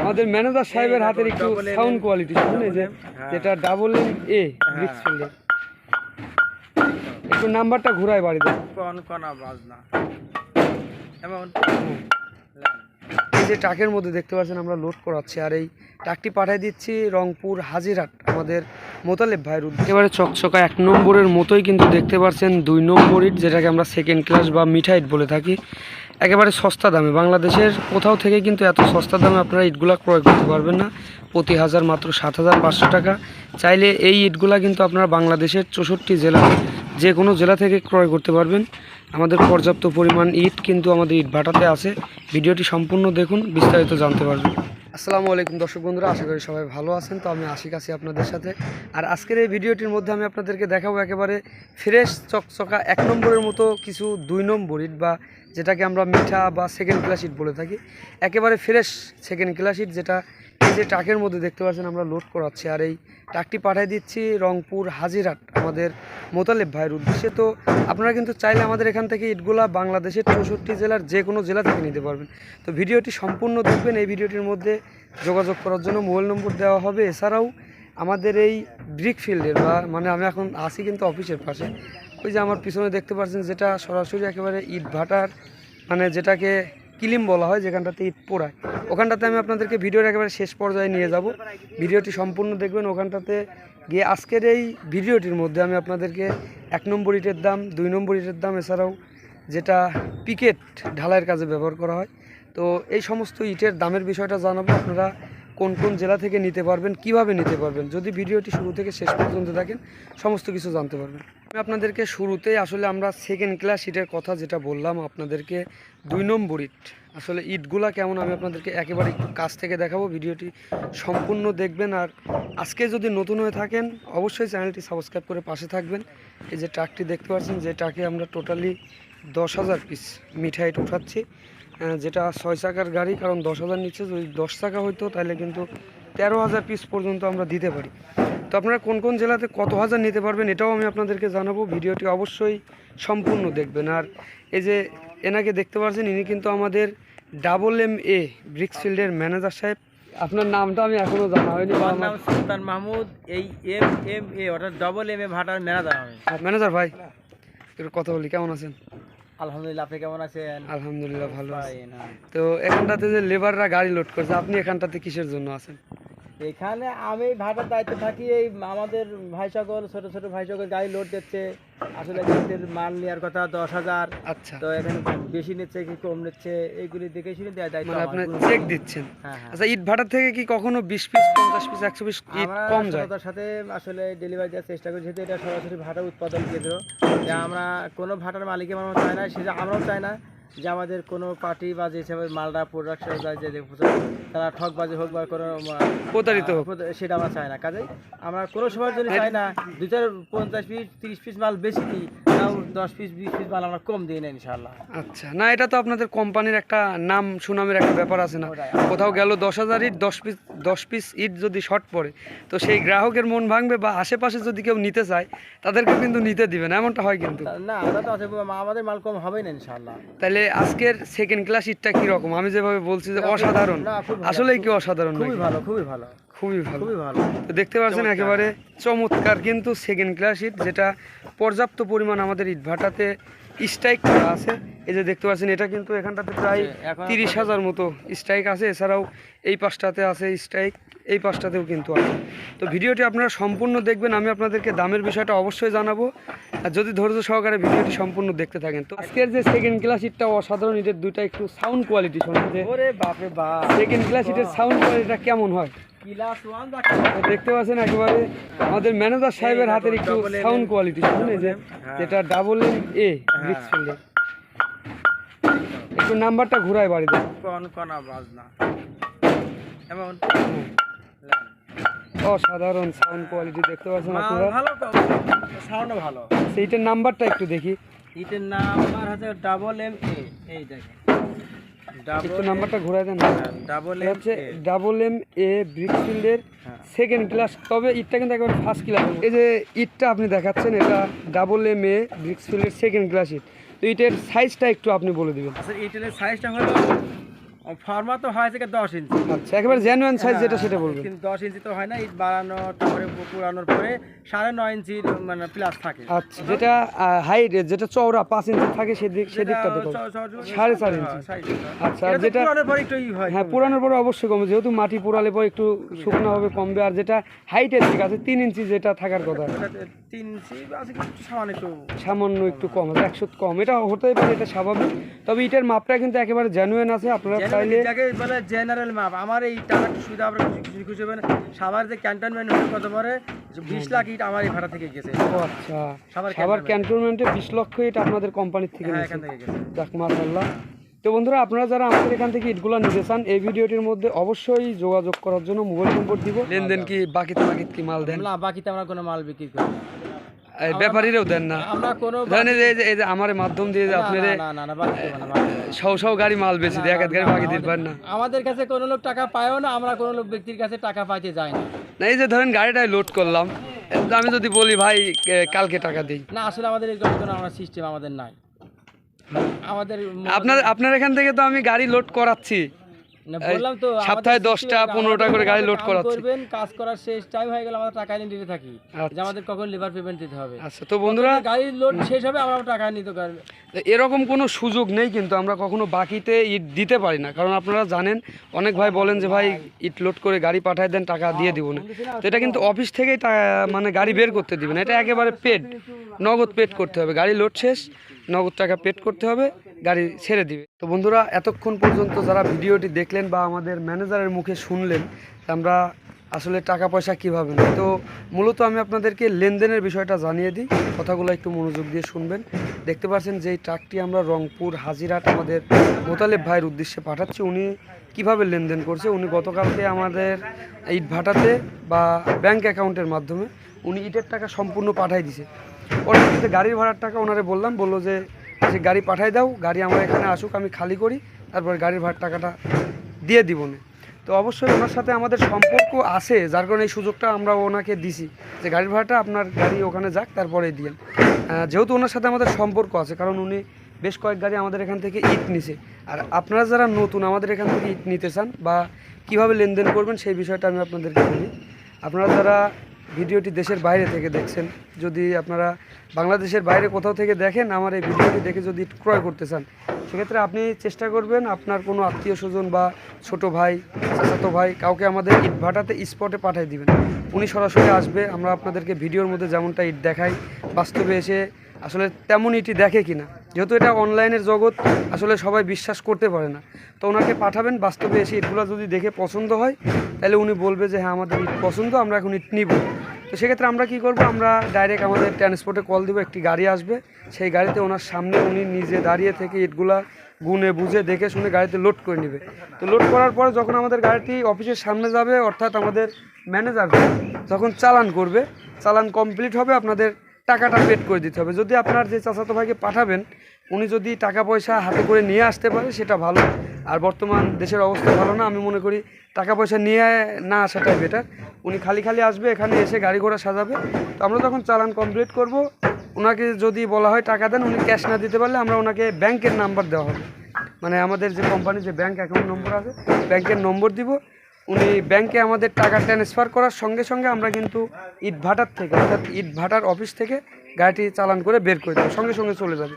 আমাদের ম্যানেজার সাহেবের হাতের একটু সাউন্ড কোয়ালিটি এই যে। যেটা ডাবল এম এ। ব্রিক্স। একটু নাম্বারটা ঘুরায় বাড়ি দেন কোন কোন বাজনা? এমন। এই যে ট্রাকের মধ্যে দেখতে পাচ্ছেন আমরা লোড করাচ্ছি আর এই ট্রাকটি পাঠিয়ে দিচ্ছি রংপুর হাজিরহাট আমাদের মোতালেব ভাইয়ের উদ্দেশ্যে। একেবারে চকচকা এক নম্বরের মতোই কিন্তু দেখতে পাচ্ছেন দুই নম্বর ইট যেটাকে আমরা সেকেন্ড ক্লাস বা মিঠাইট বলে থাকি। একেবারে সস্তা দামে। বাংলাদেশের কোথাও থেকে কিন্তু এত সস্তা দামে আপনারা ইটগুলা ক্রয় করতে পারবেন না। প্রতি হাজার মাত্র সাত হাজার পাঁচশো টাকা। চাইলে এই ইটগুলা কিন্তু আপনারা বাংলাদেশের চৌষট্টি জেলা, যে কোনো জেলা থেকে ক্রয় করতে পারবেন। আমাদের পর্যাপ্ত পরিমাণ ইট কিন্তু আমাদের ইট ভাটাতে আছে। ভিডিওটি সম্পূর্ণ দেখুন, বিস্তারিত জানতে পারবেন। আসসালামু আলাইকুম দর্শক বন্ধুরা, আশা করি সবাই ভালো আছেন। তো আমি আশিক আছি আপনাদের সাথে। আর আজকের এই ভিডিওটির মধ্যে আমি আপনাদেরকে দেখাবো একেবারে ফ্রেশ চকচকা এক নম্বরের মতো কিছু দুই নম্বর ইট বা যেটাকে আমরা মিঠা বা সেকেন্ড ক্লাস ইট বলে থাকি। একেবারে ফ্রেশ সেকেন্ড ক্লাস ইট যেটা এই যে ট্রাকের মধ্যে দেখতে পাচ্ছেন আমরা লোড করাচ্ছি। আর এই ট্রাকটি পাঠিয়ে দিচ্ছি রংপুর হাজিরহাট আমাদের মোতালেব ভাইয়ের উদ্দেশ্যে। তো আপনারা কিন্তু চাইলে আমাদের এখান থেকে ইটগুলা বাংলাদেশের চৌষট্টি জেলার যে কোনো জেলা থেকে নিতে পারবেন। তো ভিডিওটি সম্পূর্ণ দেখবেন। এই ভিডিওটির মধ্যে যোগাযোগ করার জন্য মোবাইল নম্বর দেওয়া হবে। এছাড়াও আমাদের এই ব্রিক ফিল্ডের বা মানে আমি এখন আসি কিন্তু অফিসের পাশে। ওই যে আমার পিছনে দেখতে পাচ্ছেন, যেটা সরাসরি একেবারে ইট ভাটার মানে যেটাকে কিলিম বলা হয়, যেখানটাতে ইট পোড়ায়। ওখানটাতে আমি আপনাদেরকে ভিডিওর একেবারে শেষ পর্যায়ে নিয়ে যাব। ভিডিওটি সম্পূর্ণ দেখবেন, ওখানটাতে গিয়ে আজকের এই ভিডিওটির মধ্যে আমি আপনাদেরকে এক নম্বর ইটের দাম, দুই নম্বর ইটের দাম, এছাড়াও যেটা পিকেট ঢালাইয়ের কাজে ব্যবহার করা হয়। তো এই সমস্ত ইটের দামের বিষয়টা জানাব, আপনারা কোন কোন জেলা থেকে নিতে পারবেন, কীভাবে নিতে পারবেন। যদি ভিডিওটি শুরু থেকে শেষ পর্যন্ত দেখেন, সমস্ত কিছু জানতে পারবেন। আমি আপনাদেরকে শুরুতেই আসলে আমরা সেকেন্ড ক্লাস ইটের কথা যেটা বললাম আপনাদেরকে দুই নম্বর ইট আসলে ইটগুলা কেমন আমি আপনাদেরকে একেবারে একটু কাছ থেকে দেখাবো, ভিডিওটি সম্পূর্ণ দেখবেন। আর আজকে যদি নতুন হয়ে থাকেন, অবশ্যই চ্যানেলটি সাবস্ক্রাইব করে পাশে থাকবেন। এই যে ট্রাকটি দেখতে পাচ্ছেন, যে ট্রাকে আমরা টোটালি দশ হাজার পিস মিঠাইট উঠাচ্ছি। যেটা ছয় চাকার গাড়ি, কারণ দশ হাজার নিচ্ছে যদি দশ চাকা হইতো, তাহলে কিন্তু তেরো হাজার পিস পর্যন্ত আমরা দিতে পারি। তো আপনারা কোন কোন জেলাতে কত হাজার নিতে পারবেন এটাও আমি আপনাদেরকে জানাব। ভিডিওটি অবশ্যই সম্পূর্ণ দেখবেন। আর এই যে এনাকে দেখতে পাচ্ছেন ইনি কিন্তু আমাদের ডাবল এম এ ব্রিক্সফিল্ডের ম্যানেজার সাহেব। আপনার নামটা আমি এখনও জানা হয়নি আমার নাম সুলতান মাহমুদ এই এম এম এ অর্থাৎ ডবল এম এ ভাটার ম্যানেজার আমি। ম্যানেজার ভাই একটু কথা বলি কেমন আছেন? আলহামদুলিল্লাহ আপনি কেমন আছেন? আলহামদুলিল্লাহ ভালো হ্যাঁ। তো এখানটাতে যে লেবাররা গাড়ি লোড করছে আপনি এখানটাতে কিসের জন্য আছেন? এখানে আমি ভাটার দায়িত্বে থাকি এই আমাদের ভাই সকল ছোট ছোট ভাই সকল গাড়ি লোড দিচ্ছে। আসলে গাড়িতে মাল নেওয়ার কথা দশ হাজার। আচ্ছা। তো এখানে বেশি নিচ্ছে কি কম নিচ্ছে এইগুলি দেখে শুনে দেওয়ার দায়িত্ব মানে আপনি চেক দিচ্ছেন? হ্যাঁ হ্যাঁ। আচ্ছা ইট ভাটার থেকে কি কখনো বিশ পিস পঞ্চাশ পিস একশো পিস কম যায়? সততার সাথে আসলে ডেলিভারি দেওয়ার চেষ্টা করি যেহেতু এটা সরাসরি ভাটা উৎপাদন কেন্দ্র। যে আমরা কোনো ভাটার মালিকের মামা চাই না সেটা আমরাও চাই না যে আমাদের কোনো পার্টি বা যে হিসাবে মালদা প্রোডাকশন যে তারা ঠকবাজি হোক বা কোনো প্রতারিত হোক। সেটা আমরা চাই না। কাজেই আমরা কোনো সময়ের জন্য চাই না। দু চার পঞ্চাশ পিস তিরিশ পিস মাল বেশি দিই। দশ পিস বিশ পিস মাল আমরা কম দিই না ইনশাল্লাহ আচ্ছা না এটা তো আপনাদের কোম্পানির একটা নাম সুনামের একটা ব্যাপার আছে না। কোথাও গেল দশ হাজার ইট দশ পিস দশ পিস ইট যদি শর্ট পড়ে তো সেই গ্রাহকের মন ভাঙবে বা আশেপাশে যদি কেউ নিতে চায় তাদেরকে কিন্তু নিতে দিবে না এমনটা হয় কিন্তু। না ওটা তো আছে আমাদের মাল কম হবেই না ইনশাল্লাহ তাহলে আজকের সেকেন্ড ক্লাস ইটটা কীরকম? আমি যেভাবে বলছি যে অসাধারণ। আসলেই কি অসাধারণ খুবই ভালো খুবই ভালো। খুবই ভালো। খুবই ভালো। তো দেখতে পাচ্ছেন একেবারে চমৎকার কিন্তু সেকেন্ড ক্লাস ইট যেটা পর্যাপ্ত পরিমাণ আমাদের ইট ভাটাতে স্ট্রাইক করা আছে। এই যে দেখতে পাচ্ছেন এটা কিন্তু এখানটাতে প্রায় তিরিশ হাজার মতো স্ট্রাইক আছে। এছাড়াও এই পাশটাতে আছে স্ট্রাইক এই পাশটাতেও কিন্তু আছে। তো ভিডিওটি আপনারা সম্পূর্ণ দেখবেন আমি আপনাদেরকে দামের বিষয়টা অবশ্যই জানাব। আর যদি ধৈর্য সহকারে ভিডিওটি সম্পূর্ণ দেখতে থাকেন তো আজকের যে সেকেন্ড ক্লাস ইটটা অসাধারণ ইটের দুইটা একটু সাউন্ড কোয়ালিটি শোনেন যে সেকেন্ড ক্লাস ইটের সাউন্ড কোয়ালিটিটা কেমন হয়? দেখতে পাচ্ছেন একেবারে আমাদের ম্যানেজার সাহেবের হাতের একটু সাউন্ড কোয়ালিটি এই যে হ্যাঁ। যেটা ডাবল এম এ। ব্রিক্স একটু নাম্বারটা ঘুরায় বাড়ি দেন। কোন কোন বাজনা। এমন অসাধারণ সাউন্ড কোয়ালিটি দেখতে পাচ্ছেন আপনারা? ভালো সাউন্ড ভালো। সেইটার নাম্বারটা একটু দেখি। ইটের নাম আমার হচ্ছে ডাবল এম এ এই দেখেন। একটু নাম্বারটা ঘুরায় দেন ডাবল এম হচ্ছে ডাবল এম এ ব্রিক্স ফিল্ডের হ্যাঁ। সেকেন্ড ক্লাস তবে ইটটা কিন্তু একেবারে ফার্স্ট ক্লাস এই যে ইটটা আপনি দেখাচ্ছেন এটা double M A bricks second class ইট। তো ইটের সাইজটা একটু আপনি বলে দিবেন। স্যার ইটের সাইজটা হলো ফর্মা তো হয় থেকে দশ ইঞ্চি। আচ্ছা একেবারে জেনুইন সাইজ যেটা সেটা বলবেন। কিন্তু দশ ইঞ্চি তো হয় না ইট বাড়ানো তারপরে পুরানোর পরে সাড়ে নয় ইঞ্চির মানে প্লাস থাকে। আচ্ছা যেটা হাইট যেটা চওড়া পাঁচ ইঞ্চি থাকে সেদিক সেদিকটা দেখো সাড়ে চার ইঞ্চি। হ্যাঁ, ইঞ্চি। আচ্ছা যেটা পুরানোর পরে একটু হয়। হ্যাঁ পুরানোর পরে অবশ্যই কমবে। যেহেতু মাটি পুরালে পরে একটু শুকনো হবে কমবে। আর যেটা হাইটের দিক আছে তিন ইঞ্চি যেটা থাকার কথা। তিন ইঞ্চি আছে সামান্য একটু সামান্য একটু কম আছে একশো কম। এটা হতেই পারে এটা স্বাভাবিক। তবে ইটের মাপটা কিন্তু একেবারে জেনুইন আছে আপনারা চাইলে বলে জেনারেল মাপ আমার এই টাকা সুবিধা আমরা খুশি খুশি হবেন সাভার যে ক্যান্টনমেন্ট কত পরে বিশ লাখ ইট আমার এই ভাড়া থেকে গেছে। ও আচ্ছা। সাভার সাভার ক্যান্টনমেন্টে বিশ লক্ষ ইট আপনাদের কোম্পানির থেকে হ্যাঁ নিয়েছে এখান থেকে গেছে। যাক মাশাল্লাহ তো বন্ধুরা আপনারা যারা আমাদের এখান থেকে ইটগুলো নিতে চান এই ভিডিওটির মধ্যে অবশ্যই যোগাযোগ করার জন্য মোবাইল নম্বর দিব। লেনদেন কি বাকিতে বাকিতে কি মাল দেন? না বাকিতে আমরা কোনো মাল বিক্রি করি ব্যাপারীরাও দেন না। আমরা কোনো ধরেন এই যে- এই যে আমার মাধ্যম দিয়ে যে আপনার না, না না না বাকি দেবো না, বাকি দেবো না। সৌ সৌ গাড়ি মাল বেশি এক এক গাড়ি বাকি দিতে পারেন না। আমাদের কাছে কোনো লোক টাকা পায়ও না আমরা কোনো লোক ব্যক্তির কাছে টাকা পাইতে যাই না। না এই যে ধরেন গাড়িটাই লোড করলাম আমি যদি বলি ভাই কালকে টাকা দিই। না আসলে আমাদের এই কোনো আমরা সিস্টেম আমাদের নাই। আমাদের আপনার আপনার এখান থেকে তো আমি গাড়ি লোড করাচ্ছি। বললাম তো সপ্তাহে দশটা এরকম, পনেরোটা করে গাড়ি লোড করবেন কাজ করার শেষ টাইম হয়ে গেলে আমাদের টাকা নিয়ে দিতে থাকি। আচ্ছা। যে আমাদের কখন লিভার পেমেন্ট দিতে হবে। আচ্ছা তো বন্ধুরা গাড়ি লোড শেষ হবে আমরা টাকা নিতে পারব। এরকম কোনো সুযোগ নেই কিন্তু আমরা কখনো বাকিতে ইট দিতে পারি না। কারণ আপনারা জানেন অনেক ভাই বলেন যে ভাই ইট লোড করে গাড়ি পাঠায় দেন টাকা দিয়ে দিব না। তো এটা কিন্তু অফিস থেকেই মানে গাড়ি বের করতে দিবেন এটা একেবারে পেড নগদ পেড করতে হবে। গাড়ি লোড শেষ নগদ টাকা পেড করতে হবে। গাড়ি ছেড়ে দিবে। তো বন্ধুরা, এতক্ষণ পর্যন্ত যারা ভিডিওটি দেখলেন বা আমাদের ম্যানেজারের মুখে শুনলেন আমরা আসলে টাকা পয়সা কীভাবে নেই? তো মূলত আমি আপনাদেরকে লেনদেনের বিষয়টা জানিয়ে দিই। কথাগুলো একটু মনোযোগ দিয়ে শুনবেন। দেখতে পাচ্ছেন যে এই ট্রাকটি আমরা রংপুর হাজিরাট আমাদের মোতালেব ভাইয়ের উদ্দেশ্যে পাঠাচ্ছি। উনি কীভাবে লেনদেন করছে? উনি গতকালকে আমাদের ইট ভাটাতে বা ব্যাংক অ্যাকাউন্টের মাধ্যমে উনি ইটের টাকা সম্পূর্ণ পাঠাই দিছে। পরবর্তীতে গাড়ির ভাড়ার টাকা ওনারে বললাম। বলল যে যে গাড়ি পাঠাই দাও, গাড়ি আমার এখানে আসুক, আমি খালি করি, তারপর গাড়ির ভাড়ার টাকাটা দিয়ে দিব না। তো অবশ্যই ওনার সাথে আমাদের সম্পর্ক আছে, যার কারণে এই সুযোগটা আমরা ওনাকে দিছি যে গাড়ির ভাড়াটা আপনার গাড়ি ওখানে যাক, তারপরে দিয়েন যেহেতু ওনার সাথে আমাদের সম্পর্ক আছে, কারণ উনি বেশ কয়েক গাড়ি আমাদের এখান থেকে ইট নিছে। আর আপনারা যারা নতুন, আমাদের এখান থেকে ইট নিতে চান বা কীভাবে লেনদেন করবেন সেই বিষয়টা আমি আপনাদেরকে বলি। আপনারা যারা ভিডিওটি দেশের বাইরে থেকে দেখছেন, যদি আপনারা বাংলাদেশের বাইরে কোথাও থেকে দেখেন আমার এই ভিডিওটি দেখে যদি ক্রয় করতে চান, সেক্ষেত্রে আপনি চেষ্টা করবেন আপনার কোনো আত্মীয় স্বজন বা ছোট ভাই, চাচাতো ভাই কাউকে আমাদের ইট ভাটাতে স্পটে পাঠিয়ে দিবেন। উনি সরাসরি আসবে, আমরা আপনাদেরকে ভিডিওর মধ্যে যেমনটা ইট দেখাই, বাস্তবে এসে আসলে তেমন ইটি দেখে কিনা। যেহেতু এটা অনলাইনের জগৎ, আসলে সবাই বিশ্বাস করতে পারে না। তো ওনাকে পাঠাবেন, বাস্তবে এসে ইটগুলো যদি দেখে পছন্দ হয়, তাহলে উনি বলবে যে হ্যাঁ আমাদের ইট পছন্দ, আমরা এখন ইট নিব। তো সেক্ষেত্রে আমরা কি করব? আমরা ডাইরেক্ট আমাদের ট্রান্সপোর্টে কল দিব, একটি গাড়ি আসবে। সেই গাড়িতে ওনার সামনে উনি নিজে দাঁড়িয়ে থেকে ইটগুলা গুনে, বুঝে, দেখে, শুনে গাড়িতে লোড করে নেবে। তো লোড করার পরে যখন আমাদের গাড়িটি অফিসের সামনে যাবে, অর্থাৎ আমাদের ম্যানেজার যখন চালান করবে, চালান কমপ্লিট হবে, আপনাদের টাকাটা পেড করে দিতে হবে। যদি আপনার যে চাচাতো ভাইকে পাঠাবেন উনি যদি টাকা পয়সা হাতে করে নিয়ে আসতে পারে, সেটা ভালো। আর বর্তমান দেশের অবস্থা ভালো না, আমি মনে করি টাকা পয়সা নিয়ে না আসাটাই বেটার উনি খালি খালি আসবে, এখানে এসে গাড়ি ঘোড়া সাজাবে। তো আমরা তখন চালান কমপ্লিট করব। ওনাকে যদি বলা হয় টাকা দেন, উনি ক্যাশ না দিতে পারলে আমরা ওনাকে ব্যাংকের নাম্বার দেওয়া হবে। মানে আমাদের যে কোম্পানির যে ব্যাংক অ্যাকাউন্ট নম্বর আছে, ব্যাংকের নম্বর দিব। উনি ব্যাংকে আমাদের টাকা ট্রান্সফার করার সঙ্গে সঙ্গে আমরা কিন্তু ইট ভাটার থেকে, অর্থাৎ ইট ভাটার অফিস থেকে গাড়িটি চালান করে বের করে দেবো। সঙ্গে সঙ্গে চলে যাবে।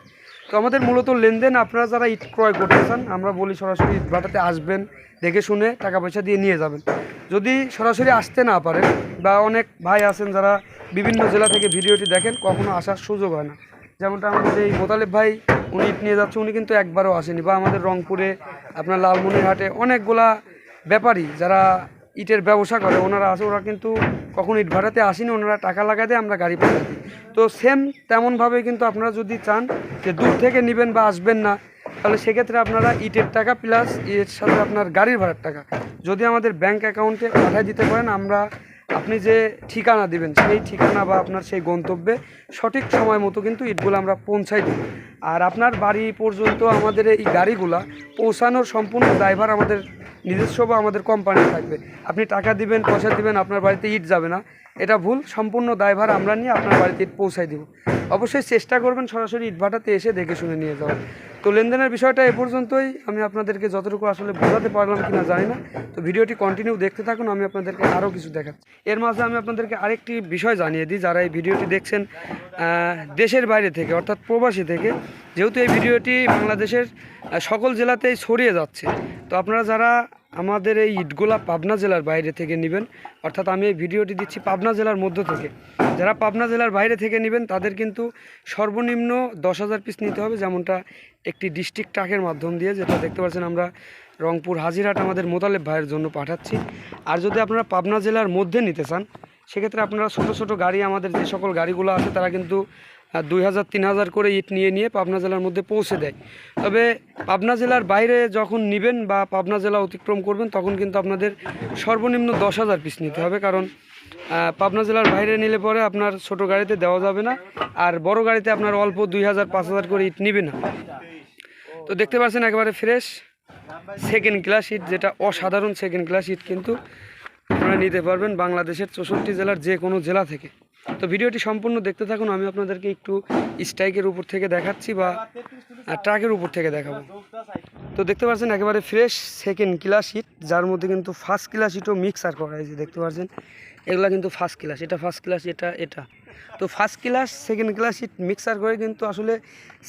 তো আমাদের মূলত লেনদেন, আপনারা যারা ইট ক্রয় করতে চান আমরা বলি সরাসরি ইট ভাটাতে আসবেন, দেখে শুনে টাকা পয়সা দিয়ে নিয়ে যাবেন। যদি সরাসরি আসতে না পারেন বা অনেক ভাই আছেন যারা বিভিন্ন জেলা থেকে ভিডিওটি দেখেন, কখনো আসার সুযোগ হয় না। যেমনটা আমাদের এই মোতালেব ভাই, উনি ইট নিয়ে যাচ্ছে, উনি কিন্তু একবারও আসেনি। বা আমাদের রংপুরে, আপনার লালমনিরহাটে অনেকগুলা ব্যাপারী যারা ইটের ব্যবসা করে, ওনারা আছে, ওরা কিন্তু কখনো ইট ভাড়াতে আসেনি, ওনারা টাকা লাগাতে আমরা গাড়ি দিই। তো সেম তেমনভাবে কিন্তু আপনারা যদি চান যে দূর থেকে নেবেন বা আসবেন না, তাহলে সেক্ষেত্রে আপনারা ইটের টাকা প্লাস এর সাথে আপনার গাড়ির ভাড়ার টাকা। যদি আমাদের ব্যাংক অ্যাকাউন্টে পাঠিয়ে দিতে পারেন, আমরা আপনি যে ঠিকানা দিবেন, সেই ঠিকানা বা আপনার সেই গন্তব্যে সঠিক সময় মতো কিন্তু ইটগুলো আমরা পৌঁছাই দিই আর আপনার বাড়ি পর্যন্ত আমাদের এই গাড়িগুলা পৌঁছানোর সম্পূর্ণ ড্রাইভার আমাদের নিজস্ব বা আমাদের কোম্পানি থাকবে। আপনি টাকা দিবেন, পয়সা দিবেন, আপনার বাড়িতে ইট যাবে না। এটা ভুল, সম্পূর্ণ দায়ভার আমরা নিয়ে আপনার বাড়িতে পৌঁছাই দিব। অবশ্যই চেষ্টা করবেন সরাসরি ইট ভাটাতে এসে দেখে শুনে নিয়ে যাওয়ার। তো লেনদেনের বিষয়টা এ পর্যন্তই, আমি আপনাদেরকে যতটুকু আসলে বোঝাতে পারলাম কিনা জানি না। তো ভিডিওটি কন্টিনিউ দেখতে থাকুন, আমি আপনাদেরকে আরও কিছু দেখাচ্ছি। এর মাঝে আমি আপনাদেরকে আরেকটি বিষয় জানিয়ে দিই, যারা এই ভিডিওটি দেখছেন দেশের বাইরে থেকে, অর্থাৎ প্রবাসী থেকে, যেহেতু এই ভিডিওটি বাংলাদেশের সকল জেলাতেই ছড়িয়ে যাচ্ছে। তো আপনারা যারা আমাদের এই ইটগুলা পাবনা জেলার বাইরে থেকে নেবেন। অর্থাৎ আমি এই ভিডিওটি দিচ্ছি পাবনা জেলার মধ্য থেকে। যারা পাবনা জেলার বাইরে থেকে নেবেন, তাদের কিন্তু সর্বনিম্ন দশ হাজার পিস নিতে হবে, যেমনটা একটি ডিস্ট্রিক্ট ট্রাকের মাধ্যম দিয়ে, যেটা দেখতে পাচ্ছেন আমরা রংপুর হাজিরহাট আমাদের মোতালেব ভাইয়ের জন্য পাঠাচ্ছি। আর যদি আপনারা পাবনা জেলার মধ্যে নিতে চান, সেক্ষেত্রে আপনারা ছোটো ছোটো গাড়ি, আমাদের যে সকল গাড়িগুলো আছে, তারা কিন্তু দুই হাজার, তিন হাজার করে ইট নিয়ে নিয়ে পাবনা জেলার মধ্যে পৌঁছে দেয়। তবে পাবনা জেলার বাইরে যখন নেবেন বা পাবনা জেলা অতিক্রম করবেন, তখন কিন্তু আপনাদের সর্বনিম্ন দশ হাজার পিস নিতে হবে। কারণ পাবনা জেলার বাইরে নিলে পরে আপনার ছোট গাড়িতে দেওয়া যাবে না, আর বড় গাড়িতে আপনার অল্প দুই হাজার, পাঁচ হাজার করে ইট নিবে না। তো দেখতে পাচ্ছেন একেবারে ফ্রেশ সেকেন্ড ক্লাস ইট, যেটা অসাধারণ সেকেন্ড ক্লাস ইট কিন্তু আপনারা নিতে পারবেন বাংলাদেশের চৌষট্টি জেলার যে কোনো জেলা থেকে। তো ভিডিওটি সম্পূর্ণ দেখতে থাকুন, আমি আপনাদেরকে একটু স্ট্রাইকের উপর থেকে দেখাচ্ছি বা ট্রাকের উপর থেকে দেখাবো। তো দেখতে পাচ্ছেন, একেবারে ফ্রেশ সেকেন্ড ক্লাস ইট যার মধ্যে কিন্তু ফার্স্ট ক্লাস ইটও মিক্সার করা হয়েছে, দেখতে পাচ্ছেন? এগুলা কিন্তু ফার্স্ট ক্লাস এটা ফার্স্ট ক্লাস এটা এটা। তো ফার্স্ট ক্লাস সেকেন্ড ক্লাস ইট মিক্সার করে কিন্তু আসলে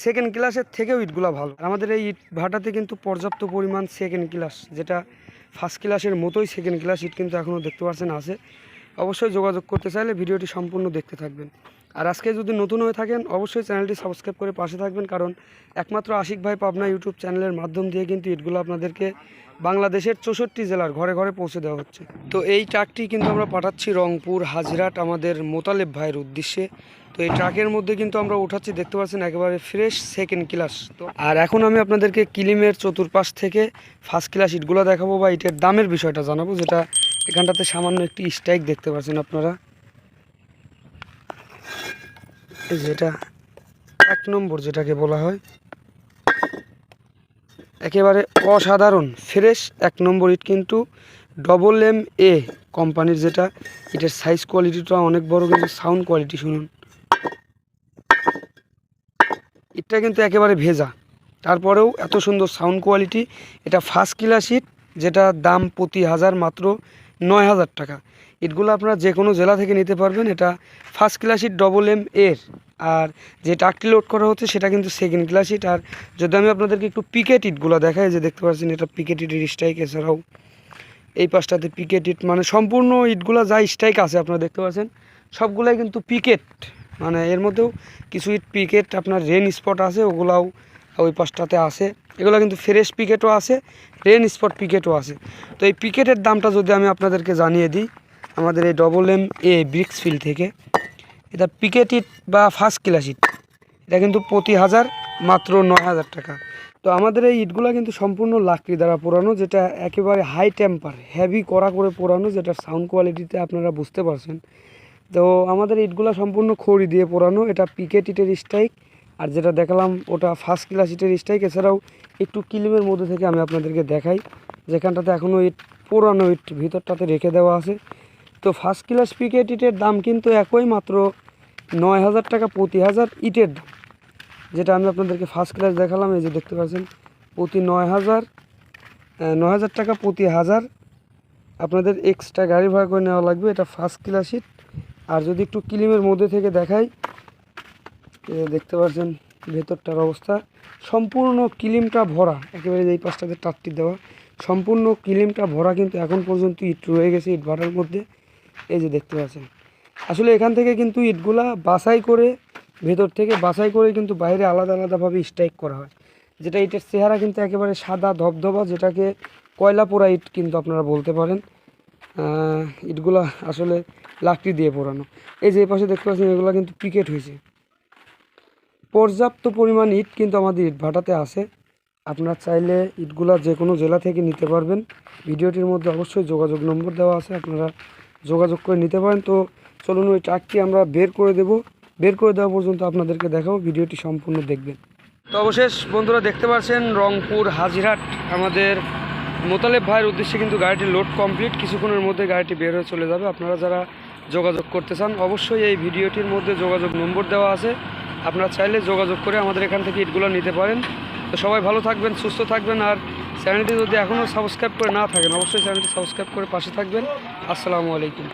সেকেন্ড ক্লাসের থেকেও ইটগুলো ভালো। আমাদের এই ইট ভাটাতে কিন্তু পর্যাপ্ত পরিমাণ সেকেন্ড ক্লাস যেটা ফার্স্ট ক্লাসের মতোই সেকেন্ড ক্লাস ইট কিন্তু এখনও দেখতে পাচ্ছেন আছে। অবশ্যই যোগাযোগ করতে চাইলে ভিডিওটি সম্পূর্ণ দেখতে থাকবেন। আর আজকে যদি নতুন হয়ে থাকেন, অবশ্যই চ্যানেলটি সাবস্ক্রাইব করে পাশে থাকবেন, কারণ একমাত্র আশিক ভাই পাবনা ইউটিউব চ্যানেলের মাধ্যম দিয়ে কিন্তু ইটগুলো আপনাদেরকে বাংলাদেশের চৌষট্টি জেলার ঘরে ঘরে পৌঁছে দেওয়া হচ্ছে। তো এই ট্রাকটি কিন্তু আমরা পাঠাচ্ছি রংপুর, হাজিরাট, আমাদের মোতালেব ভাইয়ের উদ্দেশ্যে। তো এই ট্রাকের মধ্যে কিন্তু আমরা উঠাচ্ছি, দেখতে পাচ্ছেন একেবারে ফ্রেশ সেকেন্ড ক্লাস তো আর এখন আমি আপনাদেরকে কিলিমের চতুর্পাশ থেকে ফার্স্ট ক্লাস ইটগুলো দেখাবো বা ইটের দামের বিষয়টা জানাব, যেটা এখানটাতে সামান্য একটি স্ট্রাইক দেখতে পাচ্ছেন আপনারা। এই যে এটা এক নম্বর যেটাকে বলা হয়। একেবারে অসাধারণ, ফ্রেশ এক নম্বর ইট কিন্তু ডবল এম এ কোম্পানির যেটা। এটার সাইজ কোয়ালিটিটা অনেক বড়, কিন্তু সাউন্ড কোয়ালিটি শুনুন। ইটটা কিন্তু একেবারে ভেজা। তারপরেও এত সুন্দর সাউন্ড কোয়ালিটি এটা ফার্স্ট ক্লাস ইট, যেটা দাম প্রতি হাজার মাত্র নয় হাজার টাকা। ইটগুলো আপনারা যে কোনো জেলা থেকে নিতে পারবেন। এটা ফার্স্ট ক্লাস ইট ডবল এম এর। আর যে ট্রাকটি লোড করা হচ্ছে, সেটা কিন্তু সেকেন্ড ক্লাস ইট আর যদি আমি আপনাদেরকে একটু পিকেট ইটগুলো দেখাই, যে দেখতে পাচ্ছেন, এটা পিকেট ইটের স্ট্রাইক এছাড়াও এই পাশটাতে পিকেট ইট মানে সম্পূর্ণ ইটগুলো যা স্ট্রাইক আছে, আপনারা দেখতে পাচ্ছেন, সবগুলাই কিন্তু পিকেট মানে এর মধ্যেও কিছু ইট পিকেট আপনার রেন স্পট আছে, ওগুলাও ওই পাশটাতে আছে। এগুলো কিন্তু ফ্রেশ পিকেটও আছে রেন স্পট পিকেটও আছে। তো এই পিকেটের দামটা যদি আমি আপনাদেরকে জানিয়ে দিই, আমাদের এই double M A bricks field থেকে, এটা পিকেট ইট বা ফার্স্ট ক্লাস ইট এটা কিন্তু প্রতি হাজার মাত্র নয় হাজার টাকা। তো আমাদের এই ইটগুলো কিন্তু সম্পূর্ণ লাকড়ি দ্বারা পোড়ানো, যেটা একেবারে হাই টেম্পার হেভি করা করে পোড়ানো, যেটা সাউন্ড কোয়ালিটিতে আপনারা বুঝতে পারছেন। তো আমাদের ইটগুলো সম্পূর্ণ খড়ি দিয়ে পোড়ানো, এটা পিকেট ইটের স্ট্রাইক আর যেটা দেখালাম, ওটা ফার্স্ট ক্লাস ইটের স্ট্রাইক এছাড়াও একটু কিলিমের মধ্যে থেকে আমি আপনাদেরকে দেখাই। যেখানটাতে এখনও ইট পুরানো ইট ভিতরটাতে রেখে দেওয়া আছে। তো ফার্স্ট ক্লাস পিকেট ইটের দাম কিন্তু একই মাত্র নয় হাজার টাকা, প্রতি হাজার ইটের দাম যেটা আমি আপনাদেরকে ফার্স্ট ক্লাস দেখালাম, এই যে দেখতে পাচ্ছেন, প্রতি নয় হাজার নয় হাজার টাকা, প্রতি হাজার। আপনাদের এক্সট্রা গাড়ি ভাড়া করে নেওয়া লাগবে, এটা ফার্স্ট ক্লাস সিট আর যদি একটু কিলিমের মধ্যে থেকে দেখাই দেখতে পাচ্ছেন, ভেতরটার অবস্থা। সম্পূর্ণ কিলিমটা ভরা, একেবারে এই পাশটাতে টাটটি দেওয়া, সম্পূর্ণ কিলিমটা ভরা কিন্তু এখন পর্যন্ত ইট রয়ে গেছে ইট ভাটার মধ্যে। এই যে দেখতে পাচ্ছেন, আসলে এখান থেকে কিন্তু ইটগুলা বাছাই করে, ভেতর থেকে বাছাই করে কিন্তু বাইরে আলাদা আলাদাভাবে স্ট্রাইক করা হয়। যেটা ইটের চেহারা কিন্তু একেবারে সাদা ধবধবা, যেটাকে কয়লা পোড়া ইট কিন্তু আপনারা বলতে পারেন। ইটগুলা আসলে লাকড়ি দিয়ে পোড়ানো। এই যে পাশে দেখতে পাচ্ছেন, এগুলো কিন্তু পিকেট হয়েছে। পর্যাপ্ত পরিমাণ ইট কিন্তু আমাদের ইট ভাটাতে আছে। আপনারা চাইলে ইটগুলা যে কোনো জেলা থেকে নিতে পারবেন। ভিডিওটির মধ্যে অবশ্যই যোগাযোগ নম্বর দেওয়া আছে, আপনারা যোগাযোগ করে নিতে পারেন। তো চলুন ওই ট্রাকটি আমরা বের করে দেব। বের করে দেওয়া পর্যন্ত আপনাদেরকে দেখাবো, ভিডিওটি সম্পূর্ণ দেখবেন। তো অবশেষ বন্ধুরা দেখতে পাচ্ছেন, রংপুর হাজিরহাট আমাদের মোতালেব ভাইয়ের উদ্দেশ্যে কিন্তু গাড়িটির লোড কমপ্লিট। কিছুক্ষণের মধ্যে গাড়িটি বের হয়ে চলে যাবে। আপনারা যারা যোগাযোগ করতে চান, অবশ্যই এই ভিডিওটির মধ্যে যোগাযোগ নম্বর দেওয়া আছে। আপনারা চাইলে যোগাযোগ করে আমাদের এখান থেকে ইটগুলো নিতে পারেন। তো সবাই ভালো থাকবেন, সুস্থ থাকবেন আর চ্যানেলটি যদি এখনও সাবস্ক্রাইব করে না থাকেন, অবশ্যই চ্যানেলটি সাবস্ক্রাইব করে পাশে থাকবেন। আসসালামু আলাইকুম।